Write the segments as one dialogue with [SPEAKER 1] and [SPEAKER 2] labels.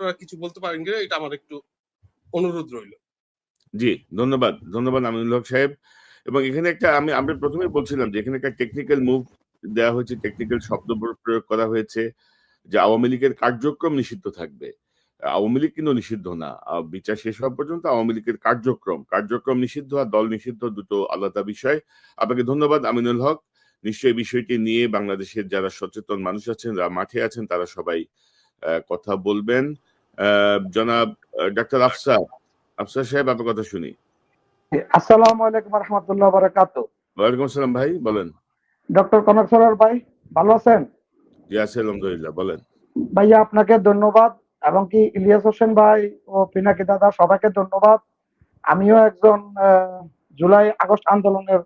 [SPEAKER 1] আপনারা কিছু বলতে পারেন কিনা? এটা আমার একটু অনুরোধ রইল।
[SPEAKER 2] জি, ধন্যবাদ। ধন্যবাদ আমিনুল হক সাহেব। এবং এখানে একটা আমি আমরা প্রথমে বলছিলাম যে এখানে একটা টেকনিক্যাল মুভ দেওয়া হয়েছে টেকনিক্যাল শব্দ প্রয়োগ করা হয়েছে, যে আওয়ামী লীগের কার্যক্রম নিষিদ্ধ থাকবে। আওয়ামী লীগ কিন্তু নিষিদ্ধ না। বিচার শেষ হওয়া পর্যন্ত আওয়ামী লীগের কার্যক্রম কার্যক্রম নিষিদ্ধ আর দল নিষিদ্ধ দুটো আলাদা বিষয়। আপনাকে ধন্যবাদ আমিনুল হক। নিশ্চয়ই বিষয়টি নিয়ে বাংলাদেশের যারা সচেতন মানুষ আছেন, যারা মাঠে আছেন, তারা সবাই কথা বলবেন। জনাব ডাক্তার আফসার। আফসার সাহেব আপনার কথা শুনি।
[SPEAKER 3] আসসালামু আলাইকুম রহমতুল্লাহ বারাকাত
[SPEAKER 2] ওয়ালাইকুম আসসালাম ভাই বলেন।
[SPEAKER 3] ডক্টর কনক সরোয়ার ভাই ভালো আছেন?
[SPEAKER 2] জি আছি আলহামদুলিল্লাহ বলেন।
[SPEAKER 3] ভাইয়া আপনাকে ধন্যবাদ এবং কি ইলিয়াস হোসেন ভাই ও পিনাকি দাদা সবাইকে ধন্যবাদ। আমিও একজন জুলাই আগস্ট আন্দোলনের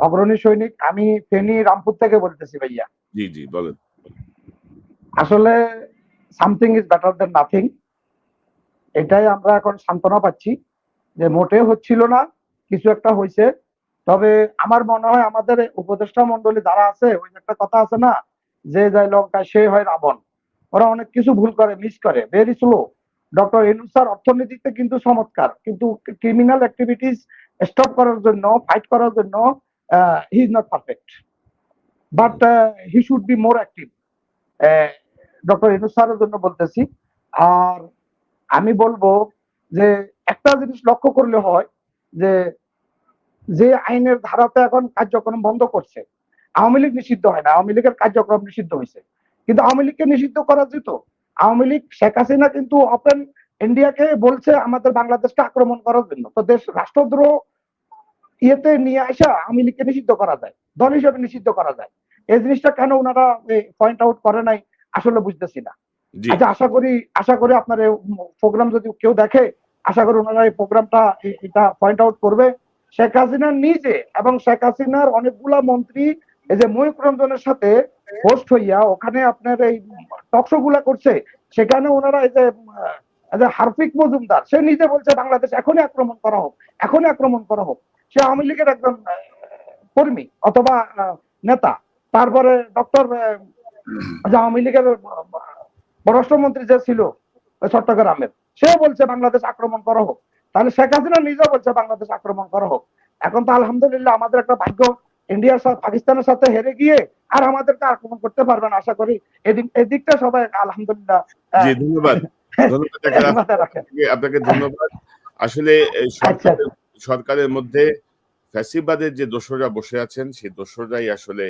[SPEAKER 3] অগ্রণী সৈনিক। আমি ফেনী রামপুর থেকে বলতেছি ভাইয়া।
[SPEAKER 2] জি জি বলেন।
[SPEAKER 3] আসলে something is better than nothing এটাই আমরা এখন সান্ত্বনা পাচ্ছি যে মোটে হচ্ছিল না, কিছু একটা হয়েছে তবে আমার মনে হয় আমাদের উপদেষ্টা মন্ডলী যারা আছে, ওই একটা কথা আছে না, যে যায় লঙ্কা সে হয় রাবণ। ওরা অনেক কিছু ভুল করে মিস করে ভেরি স্লো ডক্টর ইনুসার অর্থনীতিতে কিন্তু চমৎকার, কিন্তু ক্রিমিনাল অ্যাক্টিভিটিস স্টপ করার জন্য ফাইট করার জন্য he is not perfect but he should be more active doctor Yunus স্যারের জন্য বলতেছি। আর আমি বলব যে একটা জিনিস লক্ষ্য করলে হয় যে যে আইনের ধারাতে এখন কার্যক্রম বন্ধ করছে, আওয়ামী লীগ নিষিদ্ধ হয় না, আওয়ামী লীগের কার্যক্রম নিষিদ্ধ হয়েছে। কিন্তু আওয়ামী লীগকে নিষিদ্ধ করা যেত আওয়ামী লীগ, শেখ হাসিনা কিন্তু ওপেন ইন্ডিয়াকে বলছে আমাদের বাংলাদেশকে আক্রমণ করার জন্য। তো দেশ, রাষ্ট্রদ্রোহ ইয়েতে নিয়ে আসা আওয়ামী লীগকে নিষিদ্ধ করা যায়, দল হিসেবে নিষিদ্ধ করা যায়। এই জিনিসটা কেন ওনারা পয়েন্ট আউট করে নাই, আসলে বুঝতেছি না। আচ্ছা আশা করি আশা করি আপনার প্রোগ্রাম যদি কেউ দেখে, আশা করি ওনারা এই প্রোগ্রামটা এটা পয়েন্ট আউট করবে। শেখ হাসিনা নিজে এবং শেখ হাসিনার অনেকগুলা মন্ত্রী, এই যে ময়ূক রঞ্জনের সাথে হোস্ট হইয়া ওখানে আপনার এই টকশো গুলা করছে, সেখানে ওনারা এই যে হারফিক মজুমদার, সে নিজে বলছে বাংলাদেশ এখনই আক্রমণ করা হোক, এখনই আক্রমণ করা হোক। সে আওয়ামী লীগের একজন কর্মী অথবা নেতা। তারপরে ডক্টর আওয়ামী লীগের পররাষ্ট্রমন্ত্রী যে ছিল চট্টগ্রামের সে বলছে বাংলাদেশ আক্রমণ করা হোক। তাহলে শেখ হাসিনা নিজেও বলছে বাংলাদেশ আক্রমণ করা হোক। এখন তো আলহামদুলিল্লাহ আমাদের একটা ভাগ্য ইন্ডিয়ার সাথে পাকিস্তানের সাথে হেরে গিয়ে আর আমাদেরকে আক্রমণ করতে পারবে না আশা করি এদিক এদিকটা সবাই আলহামদুলিল্লাহ
[SPEAKER 2] ধন্যবাদ। আপনাকে- ধন্যবাদ। আসলে
[SPEAKER 3] আচ্ছা।
[SPEAKER 2] সরকারের মধ্যে ফ্যাসিবাদের যে দোসররা বসে আছেন সেই দোসররাই আসলে